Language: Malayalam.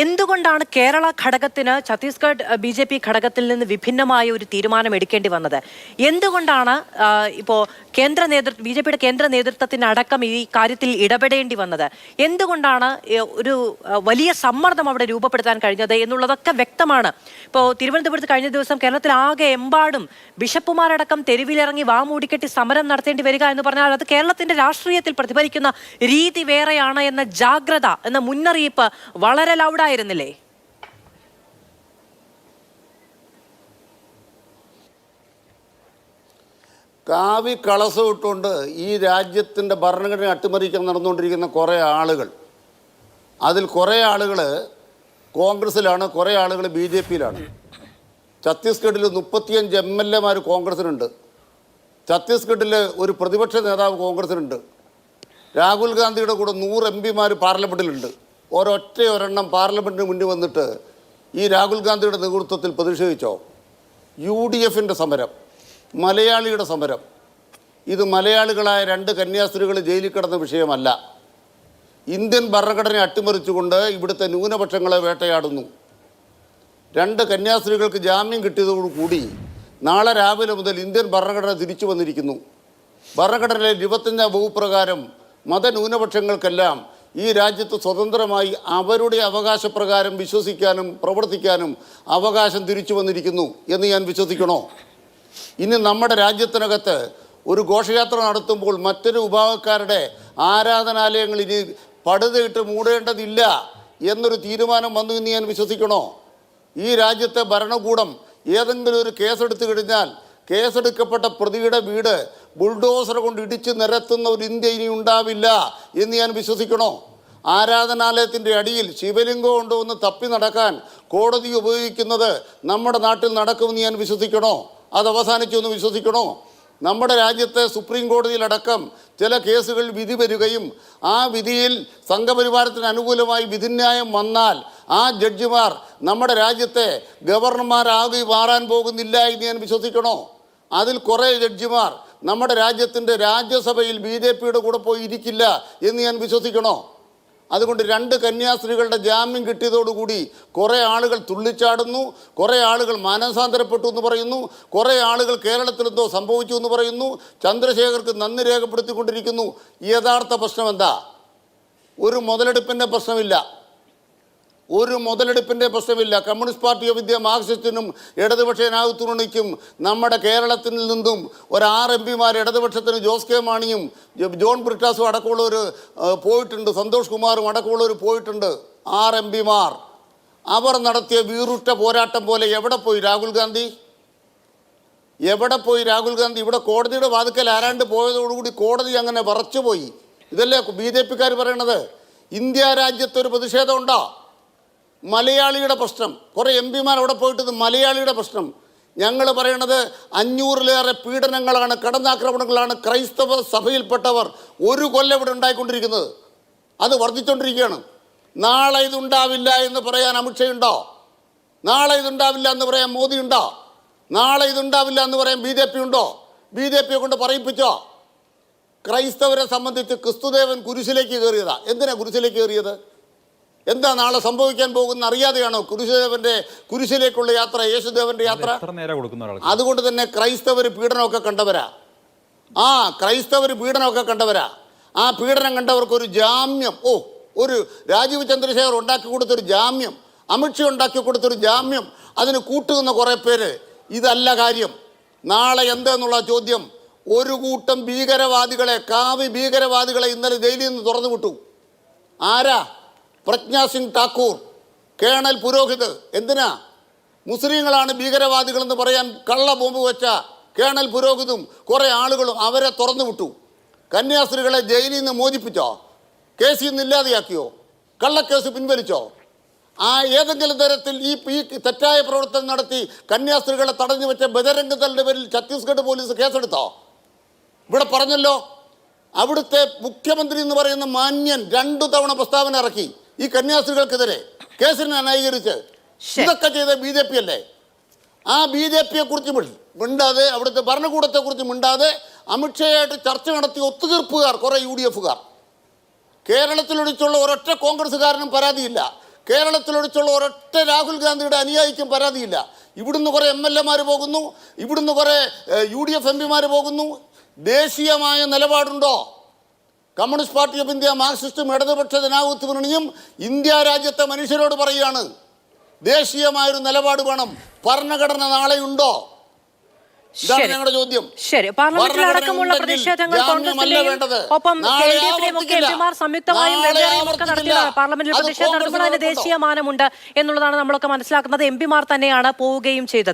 എന്തുകൊണ്ടാണ് കേരള ഘടകത്തിന് ഛത്തീസ്ഗഡ് ബി ജെ പി ഘടകത്തിൽ നിന്ന് വിഭിന്നമായ ഒരു തീരുമാനം എടുക്കേണ്ടി വന്നത്? എന്തുകൊണ്ടാണ് ഇപ്പോൾ ഇപ്പോ കേന്ദ്ര നേതൃത്വ ബി ജെ പിയുടെ കേന്ദ്ര നേതൃത്വത്തിനടക്കം ഈ കാര്യത്തിൽ ഇടപെടേണ്ടി വന്നത്? എന്തുകൊണ്ടാണ് ഒരു വലിയ സമ്മർദ്ദം അവിടെ രൂപപ്പെടുത്താൻ കഴിഞ്ഞത് എന്നുള്ളതൊക്കെ വ്യക്തമാണ്. ഇപ്പോൾ തിരുവനന്തപുരത്ത് കഴിഞ്ഞ ദിവസം കേരളത്തിൽ ആകെ എമ്പാടും ബിഷപ്പുമാരടക്കം തെരുവിലിറങ്ങി വാമൂടിക്കെട്ടി സമരം നടത്തേണ്ടി വരിക എന്ന് പറഞ്ഞാൽ അത് കേരളത്തിന്റെ രാഷ്ട്രീയത്തിൽ പ്രതിഫലിക്കുന്ന രീതി വേറെയാണ് എന്ന ജാഗ്രത എന്ന മുന്നറിയിപ്പ് വളരെ ലൗഡായിരുന്നില്ലേ കാവി കളസം ഇട്ടുകൊണ്ട് ഈ രാജ്യത്തിന്റെ ഭരണഘടന അട്ടിമറിക്കാൻ നടന്നുകൊണ്ടിരിക്കുന്ന കുറേ ആളുകൾ അതിൽ കുറേ ആളുകൾ കോൺഗ്രസ്സിലാണ് കുറേ ആളുകൾ ബി ജെ പിയിലാണ്. ഛത്തീസ്ഗഡിൽ മുപ്പത്തിയഞ്ച് എം എൽ എമാർ കോൺഗ്രസ്സിനുണ്ട്. ഛത്തീസ്ഗഡിൽ ഒരു പ്രതിപക്ഷ നേതാവ് കോൺഗ്രസ്സിനുണ്ട്. രാഹുൽ ഗാന്ധിയുടെ കൂടെ നൂറ് എം പിമാർ പാർലമെന്റിലുണ്ട്. ഒരൊറ്റ ഒരെണ്ണം പാർലമെന്റിന് മുന്നിൽ വന്നിട്ട് ഈ രാഹുൽ ഗാന്ധിയുടെ നേതൃത്വത്തിൽ പ്രതിഷേധിച്ചോ? യു ഡി എഫിന്റെ സമരം മലയാളിയുടെ സമരം. ഇത് മലയാളികളായ രണ്ട് കന്യാസ്ത്രീകൾ ജയിലിൽ കിടന്ന വിഷയമല്ല. ഇന്ത്യൻ ഭരണഘടന അട്ടിമറിച്ചുകൊണ്ട് ഇവിടുത്തെ ന്യൂനപക്ഷങ്ങളെ വേട്ടയാടുന്നു. രണ്ട് കന്യാസ്ത്രീകൾക്ക് ജാമ്യം കിട്ടിയതോടുകൂടി നാളെ രാവിലെ മുതൽ ഇന്ത്യൻ ഭരണഘടന തിരിച്ചു വന്നിരിക്കുന്നു. ഭരണഘടനയിലെ ഇരുപത്തഞ്ചാം വകുപ്പ് പ്രകാരം മതന്യൂനപക്ഷങ്ങൾക്കെല്ലാം ഈ രാജ്യത്ത് സ്വതന്ത്രമായി അവരുടെ അവകാശപ്രകാരം വിശ്വസിക്കാനും പ്രവർത്തിക്കാനും അവകാശം തിരിച്ചു വന്നിരിക്കുന്നു എന്ന് ഞാൻ വിശ്വസിക്കണോ? ഇനി നമ്മുടെ രാജ്യത്തിനകത്ത് ഒരു ഘോഷയാത്ര നടത്തുമ്പോൾ മറ്റൊരു വിഭാഗക്കാരുടെ ആരാധനാലയങ്ങൾ ഇനി പടുതയിട്ട് മൂടേണ്ടതില്ല എന്നൊരു തീരുമാനം വന്നു എന്ന് ഞാൻ വിശ്വസിക്കണോ? ഈ രാജ്യത്തെ ഭരണകൂടം ഏതെങ്കിലും ഒരു കേസെടുത്തു കഴിഞ്ഞാൽ കേസെടുക്കപ്പെട്ട പ്രതിയുടെ വീട് ബുൾഡോസർ കൊണ്ട് ഇടിച്ച് നിരത്തുന്ന ഒരു ഇന്ത്യ ഇനി ഉണ്ടാവില്ല എന്ന് ഞാൻ വിശ്വസിക്കണോ? ആരാധനാലയത്തിന്റെ അടിയിൽ ശിവലിംഗം കൊണ്ടുവന്ന് തപ്പി നടക്കാൻ കോടതി ഉപയോഗിക്കുന്നത് നമ്മുടെ നാട്ടിൽ നടക്കുമെന്ന് ഞാൻ വിശ്വസിക്കണോ? അത് അവസാനിച്ചു എന്ന് വിശ്വസിക്കണോ? നമ്മുടെ രാജ്യത്തെ സുപ്രീം കോടതിയിലടക്കം ചില കേസുകൾ വിധി വരികയും ആ വിധിയിൽ സംഘപരിവാരത്തിന് അനുകൂലമായി വിധിന്യായം വന്നാൽ ആ ജഡ്ജിമാർ നമ്മുടെ രാജ്യത്തെ ഗവർണർമാരാകെ മാറാൻ പോകുന്നില്ല എന്ന് ഞാൻ വിശ്വസിക്കണോ? അതിൽ കുറേ ജഡ്ജിമാർ നമ്മുടെ രാജ്യത്തിന്റെ രാജ്യസഭയിൽ ബി ജെ പിയുടെ കൂടെ പോയി ഇരിക്കില്ല എന്ന് ഞാൻ വിശ്വസിക്കണോ? അതുകൊണ്ട് രണ്ട് കന്യാസ്ത്രീകളുടെ ജാമ്യം കിട്ടിയതോടുകൂടി കുറേ ആളുകൾ തുള്ളിച്ചാടുന്നു കുറേ ആളുകൾ മാനസാന്തരപ്പെട്ടു എന്ന് പറയുന്നു കുറേ ആളുകൾ കേരളത്തിൽ എന്തോ സംഭവിച്ചു എന്ന് പറയുന്നു ചന്ദ്രശേഖർക്ക് നന്ദി രേഖപ്പെടുത്തിക്കൊണ്ടിരിക്കുന്നു. യഥാർത്ഥ പ്രശ്നം എന്താ ഒരു മുതലെടുപ്പിന്റെ പ്രശ്നമില്ല. ഒരു മുതലെടുപ്പിന്റെ പ്രശ്നമില്ല. കമ്മ്യൂണിസ്റ്റ് പാർട്ടി ഓഫ് ഇന്ത്യ മാർക്സിസ്റ്റിനും ഇടതുപക്ഷ നാഗത്തുണിക്കും നമ്മുടെ കേരളത്തിൽ നിന്നും ഒരു ആറ് എം പിമാർ ഇടതുപക്ഷത്തിന് ജോസ് കെ മാണിയും ജോൺ ബ്രിട്ടാസും അടക്കമുള്ളവർ പോയിട്ടുണ്ട്. സന്തോഷ് കുമാറും അടക്കമുള്ളവർ പോയിട്ടുണ്ട്. ആറ് എം പിമാർ. അവർ നടത്തിയ വീറുറ്റ പോരാട്ടം പോലെ എവിടെ പോയി രാഹുൽ ഗാന്ധി? എവിടെ പോയി രാഹുൽ ഗാന്ധി? ഇവിടെ കോടതിയുടെ വാതുക്കൽ ആരാണ്ട് പോയതോടുകൂടി കോടതി അങ്ങനെ വറച്ചുപോയി. ഇതല്ലേ ബി ജെ പിക്കാർ പറയണത്? ഇന്ത്യ രാജ്യത്തൊരു പ്രതിഷേധമുണ്ടോ മലയാളിയുടെ പ്രശ്നം. കുറേ എം പിമാർ അവിടെ പോയിട്ട് മലയാളിയുടെ പ്രശ്നം. ഞങ്ങൾ പറയണത് അഞ്ഞൂറിലേറെ പീഡനങ്ങളാണ് കടന്നാക്രമണങ്ങളാണ് ക്രൈസ്തവ സഭയിൽപ്പെട്ടവർ ഒരു കൊല്ലം ഇവിടെ ഉണ്ടായിക്കൊണ്ടിരിക്കുന്നത്. അത് വർദ്ധിച്ചുകൊണ്ടിരിക്കുകയാണ് നാളെ ഇതുണ്ടാവില്ല എന്ന് പറയാൻ അമിത്ഷയുണ്ടോ? നാളെ ഇതുണ്ടാവില്ല എന്ന് പറയാൻ മോദി ഉണ്ടോ നാളെ ഇതുണ്ടാവില്ല എന്ന് പറയാൻ ബി ജെ പി ഉണ്ടോ ബി ജെ പിയെ കൊണ്ട് പറയിപ്പിച്ചോ? ക്രൈസ്തവരെ സംബന്ധിച്ച് ക്രിസ്തുദേവൻ കുരിശിലേക്ക് കയറിയതാ. എന്തിനാ കുരിശിലേക്ക് കയറിയത്? എന്താ നാളെ സംഭവിക്കാൻ പോകുന്ന അറിയാതെയാണോ കുരിശുദേവന്റെ കുരിശിലേക്കുള്ള യാത്ര യേശുദേവന്റെ യാത്ര? അതുകൊണ്ട് തന്നെ ക്രൈസ്തവർ പീഡനമൊക്കെ കണ്ടവരാ. ആ ക്രൈസ്തവർ പീഡനമൊക്കെ കണ്ടവരാ. ആ പീഡനം കണ്ടവർക്ക് ഒരു ജാമ്യം. ഓ ഒരു രാജീവ് ചന്ദ്രശേഖർ ഉണ്ടാക്കി കൊടുത്തൊരു ജാമ്യം. അമിത്ഷാ ഉണ്ടാക്കി കൊടുത്തൊരു ജാമ്യം. അതിന് കൂട്ടുന്ന കുറേ പേര്. ഇതല്ല കാര്യം. നാളെ എന്തെന്നുള്ള ചോദ്യം. ഒരു കൂട്ടം ഭീകരവാദികളെ കാവി ഭീകരവാദികളെ ഇന്നലെ ജയിലിൽ നിന്ന് തുറന്നു വിട്ടു. ആരാ? പ്രജ്ഞാ സിംഗ് ഠാക്കൂർ കേണൽ പുരോഹിത് എന്തിനാ? മുസ്ലിങ്ങളാണ് ഭീകരവാദികളെന്ന് പറയാൻ കള്ള ബോംബ് വെച്ച കേണൽ പുരോഹിതും കുറേ ആളുകളും അവരെ തുറന്നു വിട്ടു. കന്യാസ്ത്രീകളെ ജയിലിൽ നിന്ന് മോചിപ്പിച്ചോ? കേസിൽ നിന്ന് ഇല്ലാതെയാക്കിയോ? കള്ളക്കേസ് പിൻവലിച്ചോ? ആ ഏതെങ്കിലും തരത്തിൽ ഈ ഈ തെറ്റായ പ്രവർത്തനം നടത്തി കന്യാസ്ത്രീകളെ തടഞ്ഞു വെച്ച ബജരംഗതലിന്റെ പേരിൽ ഛത്തീസ്ഗഡ് പോലീസ് കേസെടുത്തോ? ഇവിടെ പറഞ്ഞല്ലോ അവിടുത്തെ മുഖ്യമന്ത്രി എന്ന് പറയുന്ന മാന്യൻ രണ്ടു തവണ പ്രസ്താവന ഇറക്കി. ഈ കന്യാസ്ത്രീകൾക്കെതിരെ കേസിനെ ന്യായീകരിച്ച് ശരി. ഇതൊക്കെ ചെയ്ത ബി ജെ പി അല്ലേ? ആ ബി ജെ പിയെ കുറിച്ച് മിണ്ടാതെ അവിടുത്തെ ഭരണകൂടത്തെ കുറിച്ച് മിണ്ടാതെ അമിത്ഷായായിട്ട് ചർച്ച നടത്തിയ ഒത്തുതീർപ്പുകാർ കുറെ യു ഡി എഫുകാർ. കേരളത്തിലൊഴിച്ചുള്ള ഒരൊറ്റ കോൺഗ്രസ്സുകാരനും പരാതിയില്ല. കേരളത്തിലൊഴിച്ചുള്ള ഒരൊറ്റ രാഹുൽ ഗാന്ധിയുടെ അനുയായിക്കും പരാതിയില്ല. ഇവിടുന്ന് കുറേ എം എൽ എമാർ പോകുന്നു ഇവിടുന്ന് കുറേ യു ഡി എഫ് എം പിമാർ പോകുന്നു. ദേശീയമായ നിലപാടുണ്ടോ? കമ്മ്യൂണിസ്റ്റ് പാർട്ടി ഓഫ് ഇന്ത്യ മാർക്സിസ്റ്റും ഇടതുപക്ഷ ജനാധിപത്യ മുന്നണിയും ഇന്ത്യ രാജ്യത്തെ മനുഷ്യരോട് പറയുകയാണ് ദേശീയമായൊരു നിലപാട് വേണം. ഭരണഘടന നാളെയുണ്ടോ ഇതാണ് ശരി. ഞങ്ങളുടെ ചോദ്യം. ശരി. പാർലമെന്റിൽ അടക്കമുള്ള പ്രതിഷേധങ്ങൾ. ഒപ്പം നാളെ സംയുക്തമായും നാളെ പാർലമെന്റിൽ ദേശീയമാനമുണ്ട് പ്രതിഷേധം നടത്തുമ്പോൾ അതിന് ദേശീയ മാനമുണ്ട് എന്നുള്ളതാണ് നമ്മളൊക്കെ മനസ്സിലാക്കുന്നത്. എം പിമാർ തന്നെയാണ് പോവുകയും ചെയ്തത്.